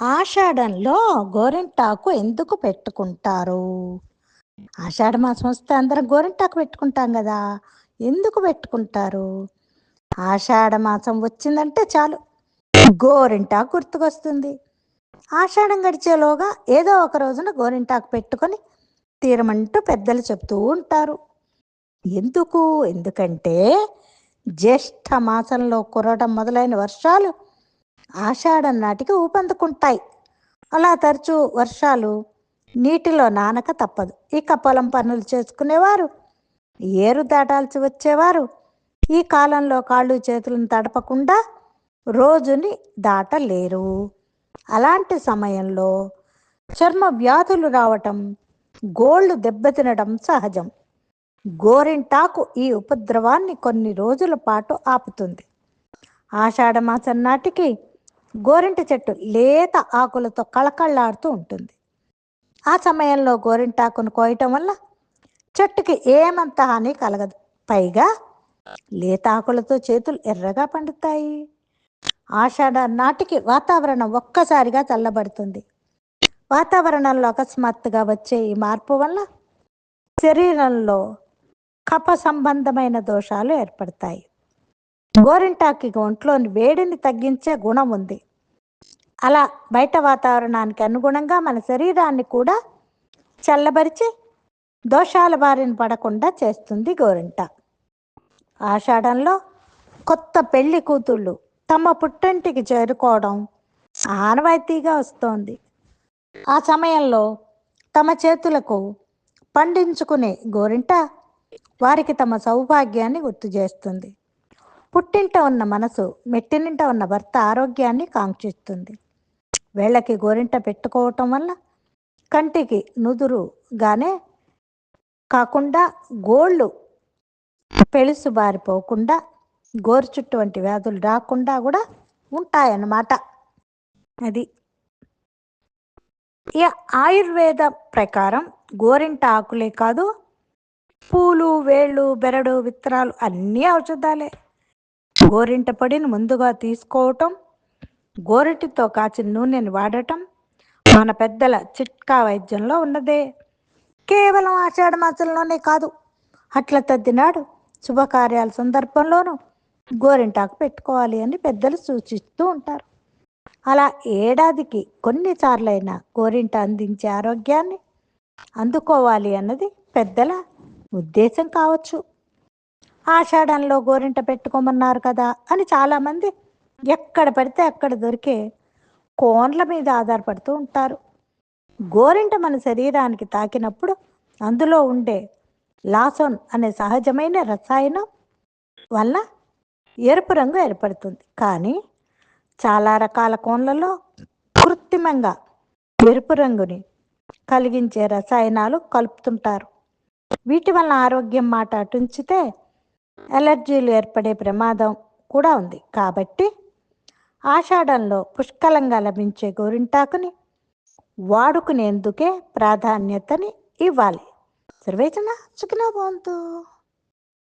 ఆషాఢంలో గోరింటాకు ఎందుకు పెట్టుకుంటారు? ఆషాఢ మాసం వస్తే అందరం గోరింటాకు పెట్టుకుంటాం కదా ఎందుకు పెట్టుకుంటారు? ఆషాఢ మాసం వచ్చిందంటే చాలు. గోరింటాకు గుర్తుకొస్తుంది. ఆషాఢం గడిచేలోగా ఏదో ఒక రోజున గోరింటాకు పెట్టుకొని తీరమంటూ పెద్దలు చెప్తూ ఉంటారు. ఎందుకు? ఎందుకంటే జ్యేష్ఠ మాసంలో కురవడం మొదలైన వర్షాలు ఆషాఢం నాటికి ఊపందుకుంటాయి. అలా తరచూ వర్షాలు నీటిలో నానక తప్పదు. ఇక పొలం పనులు చేసుకునేవారు ఏరు దాటాల్సి వచ్చేవారు. ఈ కాలంలో కాళ్ళు చేతులను తడపకుండా రోజుని దాటలేరు. అలాంటి సమయంలో చర్మ వ్యాధులు రావటం గోళ్ళు దెబ్బతినడం సహజం. గోరింటాకు ఈ ఉపద్రవాన్ని కొన్ని రోజుల పాటు ఆపుతుంది. ఆషాఢమాసం నాటికి గోరింట చెట్టు లేత ఆకులతో కళకళ్ళాడుతూ ఉంటుంది. ఆ సమయంలో గోరింటాకును కోయటం వల్ల చెట్టుకి ఏమంత హాని కలగదు. పైగా లేత ఆకులతో చేతులు ఎర్రగా పండుతాయి. ఆషాఢ నాటికి వాతావరణం ఒక్కసారిగా చల్లబడుతుంది. వాతావరణంలో అకస్మాత్తుగా వచ్చే ఈ మార్పు వల్ల శరీరంలో కప సంబంధమైన దోషాలు ఏర్పడతాయి. గోరింటాకి ఒంట్లోని వేడిని తగ్గించే గుణం ఉంది. అలా బయట వాతావరణానికి అనుగుణంగా మన శరీరాన్ని కూడా చల్లబరిచి దోషాల బారిన పడకుండా చేస్తుంది గోరింట. ఆషాఢంలో కొత్త పెళ్ళి కూతుళ్ళు తమ పుట్టింటికి చేరుకోవడం ఆనవాయితీగా వస్తోంది. ఆ సమయంలో తమ చేతులకు పండించుకునే గోరింట వారికి తమ సౌభాగ్యాన్ని గుర్తు చేస్తుంది. పుట్టింట ఉన్న మనసు మెట్టినింట ఉన్న భర్త ఆరోగ్యాన్ని కాంక్షిస్తుంది. వేళ్ళకి గోరింట పెట్టుకోవటం వల్ల కంటికి నుదురుగానే కాకుండా గోళ్ళు పెలుసు బారిపోకుండా గోరు వంటి వ్యాధులు రాకుండా కూడా ఉంటాయన్నమాట. అది. ఇక ఆయుర్వేద ప్రకారం గోరింట ఆకులే కాదు పూలు వేళ్ళు బెరడు విత్తనాలు అన్నీ ఔషధాలే. గోరింట పొడిని ముందుగా తీసుకోవటం గోరటితో కాచిన నూనెని వాడటం మన పెద్దల చిట్కా వైద్యంలో ఉన్నదే. కేవలం ఆషాఢ మాసంలోనే కాదు అట్ల తద్దినాడు శుభకార్యాల సందర్భంలోనూ గోరింటాకు పెట్టుకోవాలి అని పెద్దలు సూచిస్తూ ఉంటారు. అలా ఏడాదికి కొన్నిసార్లైనా గోరింట అందించే ఆరోగ్యాన్ని అందుకోవాలి అన్నది పెద్దల ఉద్దేశం కావచ్చు. ఆషాఢంలో గోరింట పెట్టుకోమన్నారు కదా అని చాలామంది ఎక్కడ పడితే అక్కడ దొరికే కోన్ల మీద ఆధారపడుతూ ఉంటారు. గోరింట మన శరీరానికి తాకినప్పుడు అందులో ఉండే లాసోన్ అనే సహజమైన రసాయనం వల్ల ఎరుపు రంగు ఏర్పడుతుంది. కానీ చాలా రకాల కోన్లలో కృత్రిమంగా ఎరుపు రంగుని కలిగించే రసాయనాలు కలుపుతుంటారు. వీటి వల్ల ఆరోగ్యం మాట అటుంచితే ఎలర్జీలు ఏర్పడే ప్రమాదం కూడా ఉంది. కాబట్టి ఆషాఢంలో పుష్కలంగా లభించే గోరింటాకుని వాడుకునేందుకే ప్రాధాన్యతని ఇవ్వాలి. సర్వేజన సుఖినో బాగుంటూ